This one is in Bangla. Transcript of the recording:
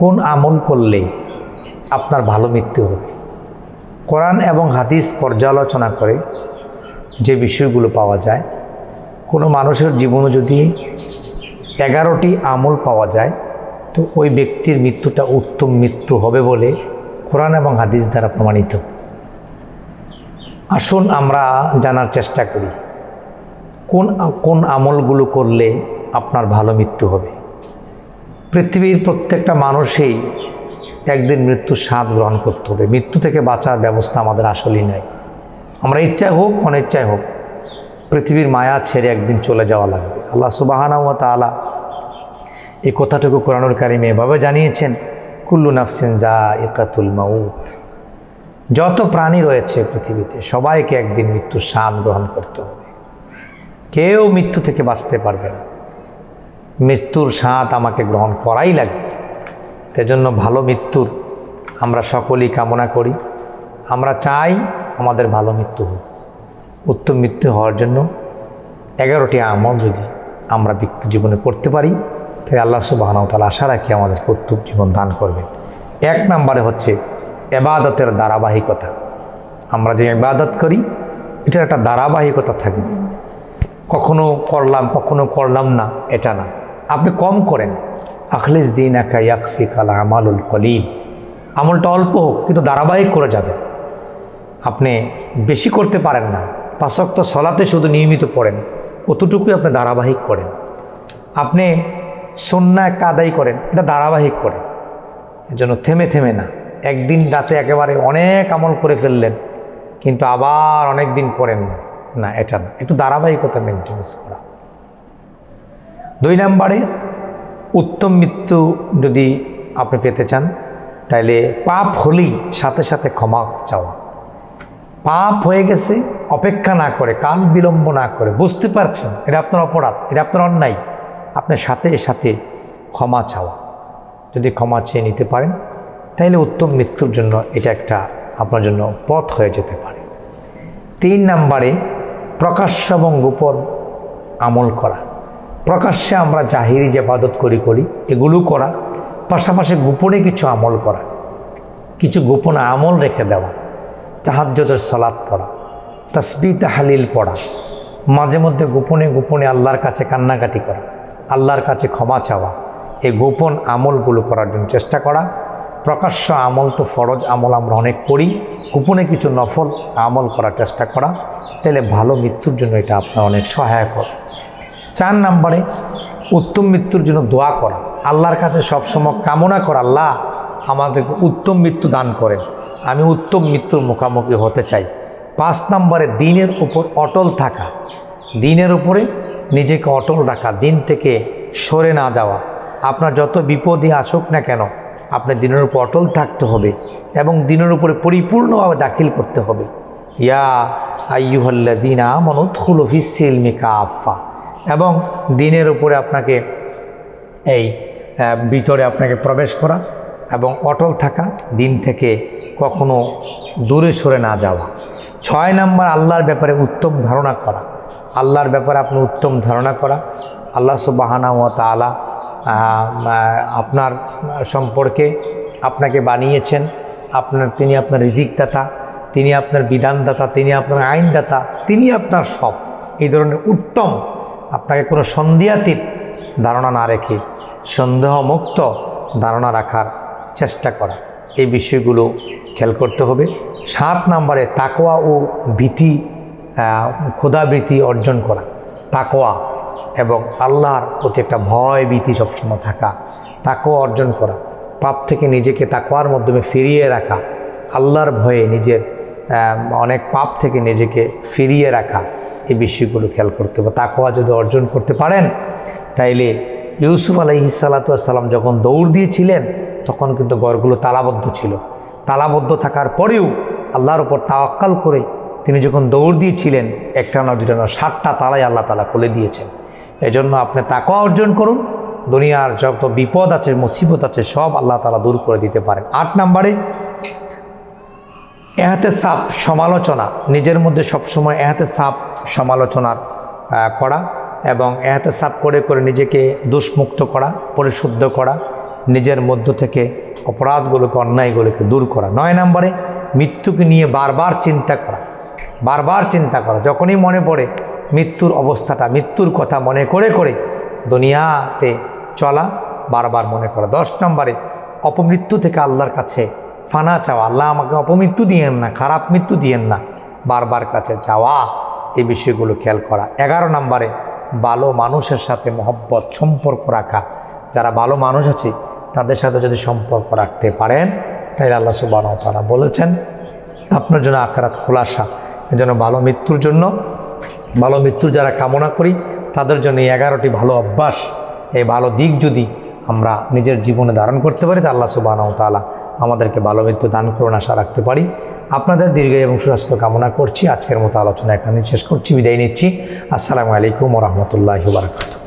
কোন আমল করলে আপনার ভালো মৃত্যু হবে? কোরআন এবং হাদিস পর্যালোচনা করে যে বিষয়গুলো পাওয়া যায়, কোনো মানুষের জীবনে যদি এগারোটি আমল পাওয়া যায়, তো ওই ব্যক্তির মৃত্যুটা উত্তম মৃত্যু হবে বলে কোরআন এবং হাদিস দ্বারা প্রমাণিত। আসুন আমরা জানার চেষ্টা করি, কোন কোন আমলগুলো করলে আপনার ভালো মৃত্যু হবে? পৃথিবীর প্রত্যেকটা মানুষই একদিন মৃত্যুর স্বাদ গ্রহণ করতে হবে। মৃত্যু থেকে বাঁচার ব্যবস্থা আমাদের আসলেই নাই। আমরা ইচ্ছায় হোক, অনিচ্ছায় হোক, পৃথিবীর মায়া ছেড়ে একদিন চলে যাওয়া লাগবে। আল্লাহ সুবাহানা ও তালা এই কথাটুকু কোরআনুল কারিমে এভাবে জানিয়েছেন, কুল্লু নাফসিন যা ইকাতুল মাউত। যত প্রাণী রয়েছে পৃথিবীতে, সবাইকে একদিন মৃত্যুর স্বাদ গ্রহণ করতে হবে। কেউ মৃত্যু থেকে বাঁচতে পারবে না। মৃত্যুর স্বাদ আমাকে গ্রহণ করাই লাগবে। জন্য ভালো মৃত্যুর আমরা সকলেই কামনা করি। আমরা চাই আমাদের ভালো মৃত্যু হোক। উত্তম মৃত্যু হওয়ার জন্য এগারোটি আমল যদি আমরা ব্যক্তি জীবনে করতে পারি, তাহলে আল্লাহ সুবাহনতাল আশা রাখি আমাদেরকে উত্তম জীবন দান করবেন। এক নম্বরে হচ্ছে এবাদতের ধারাবাহিকতা। আমরা যে ইবাদত করি, এটার একটা ধারাবাহিকতা থাকবে। কখনো করলাম কখনো করলাম না, এটা না। আপনি কম করেন। আখলিস দিন একা ইয়াকফি কালা আমালুল কলিল। আমলটা অল্প হোক, কিন্তু ধারাবাহিক করে যাবেন। আপনি বেশি করতে পারেন না। পাশক্ত সলাতে শুধু নিয়মিত পড়েন। অতটুকুই আপনি ধারাবাহিক করেন। আপনি সন্না একটা আদায় করেন, এটা ধারাবাহিক করেন। এজন্য থেমে থেমে না। একদিন রাতে একেবারে অনেক আমল করে ফেললেন, কিন্তু আবার অনেক দিন করেন না। না, এটা না। একটু ধারাবাহিকতা মেনটেন্স করা। দুই নম্বরে, উত্তম মৃত্যু যদি আপনি পেতে চান তাহলে পাপ হলেই সাথে সাথে ক্ষমা চাওয়া। পাপ হয়ে গেছে, অপেক্ষা না করে, কাল বিলম্ব না করে, বুঝতে পারছেন, এটা আপনার অপরাধ, এটা আপনার অন্যায়। আপনার সাথে সাথে ক্ষমা চাওয়া। যদি ক্ষমা চেয়ে নিতে পারেন তাহলে উত্তম মৃত্যুর জন্য এটা একটা আপনার জন্য পথ হয়ে যেতে পারে। তিন নাম্বারে প্রকাশ্য এবং গোপন আমল করা। প্রকাশ্যে আমরা জাহিরি যে বাদত করি করি, এগুলো করা, পাশাপাশি গোপনে কিছু আমল করা, কিছু গোপন আমল রেখে দেওয়া তাহাজ্যতের সলাদ পড়া তসবি তাহালিল পড়া, মাঝে মধ্যে গোপনে গোপনে আল্লাহর কাছে কান্নাকাটি করা, আল্লাহর কাছে ক্ষমা চাওয়া, এই গোপন আমলগুলো করার জন্য চেষ্টা করা। প্রকাশ্য আমল তো ফরজ আমল আমরা অনেক করি, গোপনে কিছু নফল আমল করার চেষ্টা করা, তাহলে ভালো মৃত্যুর জন্য এটা আপনার অনেক সহায়ক হবে। চার নম্বরে, উত্তম মৃত্যুর জন্য দোয়া করা। আল্লাহর কাছে সবসময় কামনা করা, আল্লাহ আমাদেরকে উত্তম মৃত্যু দান করেন। আমি উত্তম মৃত্যুর মুখোমুখি হতে চাই। পাঁচ নম্বরে, দিনের উপর অটল থাকা। দিনের উপরে নিজেকে অটল রাখা, দিন থেকে সরে না যাওয়া। আপনার যত বিপদই আসুক না কেন আপনি দিনের উপর অটল থাকতে হবে এবং দিনের উপরে পরিপূর্ণভাবে দাখিল করতে হবে। ইয়া আইয়ুহল্লা দিন আমনুত হুলফিসিলমি কাফা এবং দিনের উপরে আপনাকে এই ভিতরে আপনাকে প্রবেশ করা এবং অটল থাকা, দিন থেকে কখনো দূরে সরে না যাওয়া। ছয় নম্বর, আল্লাহর ব্যাপারে উত্তম ধারণা করা। আল্লাহর ব্যাপারে আপনি উত্তম ধারণা করা। আল্লাহ সুবাহানা ও তালা আপনার সম্পর্কে আপনাকে বানিয়েছেন। আপনার, তিনি আপনার রিজিকদাতা, তিনি আপনার বিধানদাতা, তিনি আপনার আইনদাতা, তিনি আপনার সব। এই ধরনের উত্তম আপনাকে কোনো সন্দেহাতীত ধারণা না রেখে সন্দেহমুক্ত ধারণা রাখার চেষ্টা করা। এই বিষয়গুলো খেয়াল করতে হবে। সাত নম্বরে তাকোয়া ও ভীতি ক্ষুধাবৃত্তি অর্জন করা। তাকোয়া এবং আল্লাহর প্রতি একটা ভয় ভীতি সবসময় থাকা। তাকোয়া অর্জন করা। পাপ থেকে নিজেকে তাকোয়ার মাধ্যমে ফিরিয়ে রাখা। আল্লাহর ভয়ে নিজের অনেক পাপ থেকে নিজেকে ফিরিয়ে রাখা। এই বিষয়গুলো খেয়াল করতে হবে তাকোয়া যদি অর্জন করতে পারেন, তাইলে ইউসুফ আলহি সাল্লাতাম যখন দৌড় দিয়েছিলেন, তখন কিন্তু গড়গুলো তালাবদ্ধ ছিল। তালাবদ্ধ থাকার পরেও আল্লাহর ওপর তাওয়াক্কাল করে তিনি যখন দৌড় দিয়েছিলেন, একটা না দুটা ষাটটা তালাই আল্লাহ তালা খুলে দিয়েছেন। এজন্য আপনি তাকওয়া অর্জন করুন, দুনিয়ার যত বিপদ আছে, মুসিবত আছে, সব আল্লাহ তালা দূর করে দিতে পারেন। আট নম্বরে এহাতে সাপ সমালোচনা, নিজের মধ্যে সবসময় এহাতে সাপ সমালোচনার করা এবং এহাতে সাপ করে করে নিজেকে দোষমুক্ত করা, পরিশুদ্ধ করা, নিজের মধ্য থেকে অপরাধগুলোকে, অন্যায়গুলোকে দূর করা। নয় নম্বরে, মৃত্যুকে নিয়ে বারবার চিন্তা করা, বারবার চিন্তা করা। যখনই মনে পড়ে মৃত্যুর অবস্থাটা, মৃত্যুর কথা মনে করে করে দুনিয়াতে চলা, বারবার মনে করা। দশ নম্বরে, অপমৃত্যু থেকে আল্লাহর কাছে ফানা চাওয়া, আল্লাহ আমাকে অপমৃত্যু দিয়েন না, খারাপ মৃত্যু দিয়েন না। বারবার কাছে যাওয়া, এই বিষয়গুলো খেয়াল করা। এগারো নম্বরে, ভালো মানুষের সাথে মহব্বত, সম্পর্ক রাখা। যারা ভালো মানুষ আছে, তাদের সাথে যদি সম্পর্ক রাখতে পারেন তাই আল্লাহ সুবাহ তারা বলেছেন, আপনার জন্য আখারাত খোলাসা। এজন্য ভালো মৃত্যুর জন্য, ভালো মৃত্যুর যারা কামনা করি, তাদের জন্য এই এগারোটি ভালো অভ্যাস, এই ভালো দিক যদি আমরা নিজের জীবনে ধারণ করতে পারি, তা আল্লাহ সুবাহ তালা আমাদেরকে ভালো মৃত্যু দান করুন আশা রাখতে পারি। আপনাদের দীর্ঘ এবং সুস্বাস্থ্য কামনা করছি। আজকের মতো আলোচনা এখানে শেষ করছি, বিদায় নিচ্ছি। আসসালামু আলাইকুম রহমতুল্লাহ বারকাত